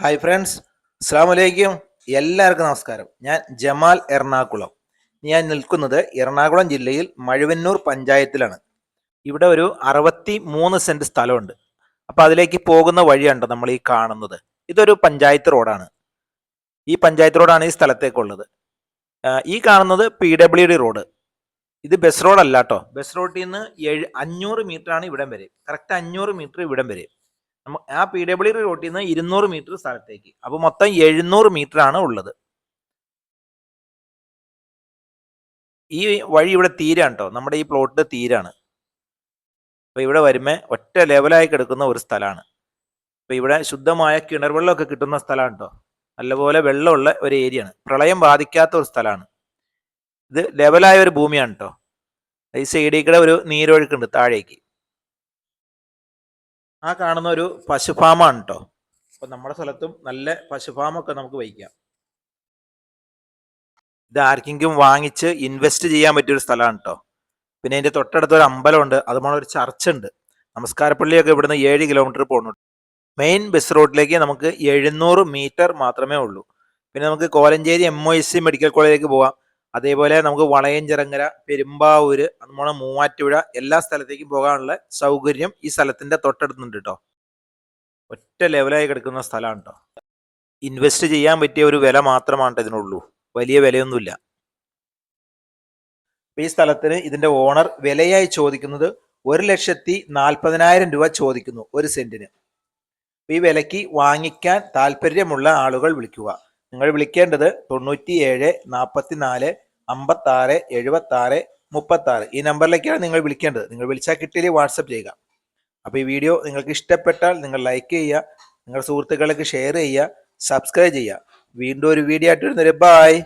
Hi friends അസ്സാം വലൈക്കും എല്ലാവർക്കും നമസ്കാരം. ഞാൻ ജമാൽ എറണാകുളം. ഞാൻ നിൽക്കുന്നത് എറണാകുളം ജില്ലയിൽ മഴുവന്നൂർ പഞ്ചായത്തിലാണ്. ഇവിടെ ഒരു അറുപത്തി മൂന്ന് സെന്റ് സ്ഥലമുണ്ട്. അപ്പോൾ അതിലേക്ക് പോകുന്ന വഴിയുണ്ട് നമ്മൾ ഈ കാണുന്നത്. ഇതൊരു പഞ്ചായത്ത് റോഡാണ്. ഈ പഞ്ചായത്ത് റോഡാണ് ഈ സ്ഥലത്തേക്കുള്ളത്. ഈ കാണുന്നത് പി ഡബ്ല്യു ഡി റോഡ്. ഇത് ബസ് റോഡല്ല കേട്ടോ ബസ് റോഡിൽ നിന്ന് ഏഴ് അഞ്ഞൂറ് മീറ്റർ ആണ് ഇവിടം വരെ. കറക്റ്റ് അഞ്ഞൂറ് മീറ്റർ ഇവിടം വരെ. ആ പി ഡബ്ല്യു റോട്ടിൽ നിന്ന് ഇരുന്നൂറ് മീറ്റർ സ്ഥലത്തേക്ക്. അപ്പോൾ മൊത്തം എഴുന്നൂറ് മീറ്റർ ആണ് ഉള്ളത്. ഈ വഴി ഇവിടെ തീരാണ് കേട്ടോ നമ്മുടെ ഈ പ്ലോട്ട് തീരാണ്. അപ്പോൾ ഇവിടെ വരുമ്പോൾ ഒറ്റ ലെവലായി കിടക്കുന്ന ഒരു സ്ഥലമാണ് അപ്പോൾ ഇവിടെ ശുദ്ധമായ കിണർ വെള്ളമൊക്കെ കിട്ടുന്ന സ്ഥലമാണ് കേട്ടോ നല്ലപോലെ വെള്ളമുള്ള ഒരു ഏരിയയാണ് പ്രളയം ബാധിക്കാത്ത ഒരു സ്ഥലമാണ് ഇത് ലെവലായ ഒരു ഭൂമിയാണ് കേട്ടോ ഈ സൈഡിൽ കൂടെ ഒരു നീരൊഴുക്കുണ്ട് താഴേക്ക്. ആ കാണുന്ന ഒരു പശുഫാമാണ് കേട്ടോ അപ്പൊ നമ്മുടെ സ്ഥലത്തും നല്ല പശുഫാമൊക്കെ നമുക്ക് വയ്ക്കാം. ഇത് ആർക്കെങ്കിലും വാങ്ങിച്ച് ഇൻവെസ്റ്റ് ചെയ്യാൻ പറ്റിയ ഒരു സ്ഥലമാണ് കേട്ടോ പിന്നെ അതിന്റെ തൊട്ടടുത്ത് ഒരു അമ്പലമുണ്ട് അതുപോലെ ഒരു ചർച്ച് ഉണ്ട് നമസ്കാരപ്പള്ളിയൊക്കെ ഇവിടുന്ന് ഏഴ് കിലോമീറ്റർ പോകുന്നുണ്ട് മെയിൻ ബസ് റോഡിലേക്ക് നമുക്ക് എഴുന്നൂറ് മീറ്റർ മാത്രമേ ഉള്ളൂ. പിന്നെ നമുക്ക് Kolenchery M O S C medical കോളേജിലേക്ക് പോവാം. അതേപോലെ നമുക്ക് വളയഞ്ചിറങ്ങര പെരുമ്പാവൂര് അതുപോലെ മൂവാറ്റുപുഴ എല്ലാ സ്ഥലത്തേക്കും പോകാനുള്ള സൗകര്യം ഈ സ്ഥലത്തിന്റെ തൊട്ടടുത്തുണ്ട് കേട്ടോ. ഒറ്റ ലെവലായി കിടക്കുന്ന സ്ഥലമാണ് കേട്ടോ ഇൻവെസ്റ്റ് ചെയ്യാൻ പറ്റിയ ഒരു വില മാത്രമാണ് ഇതിനുള്ളൂ. വലിയ വിലയൊന്നുമില്ല. ഈ സ്ഥലത്തിന് ഇതിന്റെ ഓണർ വിലയായി ചോദിക്കുന്നത് ഒരു ലക്ഷത്തി നാൽപ്പതിനായിരം രൂപ ചോദിക്കുന്നു ഒരു സെന്റിന് ഈ വിലയ്ക്ക് വാങ്ങിക്കാൻ താല്പര്യമുള്ള ആളുകൾ വിളിക്കുക. നിങ്ങൾ വിളിക്കേണ്ടത് തൊണ്ണൂറ്റി ഏഴ് നാൽപ്പത്തി നാല് അമ്പത്തി ആറ് എഴുപത്തി ആറ് മുപ്പത്തി ആറ് ഈ നമ്പറിലേക്കാണ് നിങ്ങൾ വിളിക്കേണ്ടത്. നിങ്ങൾ വിളിച്ചാൽ കിട്ടിയില്ലേ വാട്സപ്പ് ചെയ്യുക. അപ്പോൾ ഈ വീഡിയോ നിങ്ങൾക്ക് ഇഷ്ടപ്പെട്ടാൽ നിങ്ങൾ ലൈക്ക് ചെയ്യുക നിങ്ങളുടെ സുഹൃത്തുക്കൾക്ക് ഷെയർ ചെയ്യുക സബ്സ്ക്രൈബ് ചെയ്യുക. വീണ്ടും ഒരു വീഡിയോ ആയിട്ട് വരുന്നവരെ ബായ്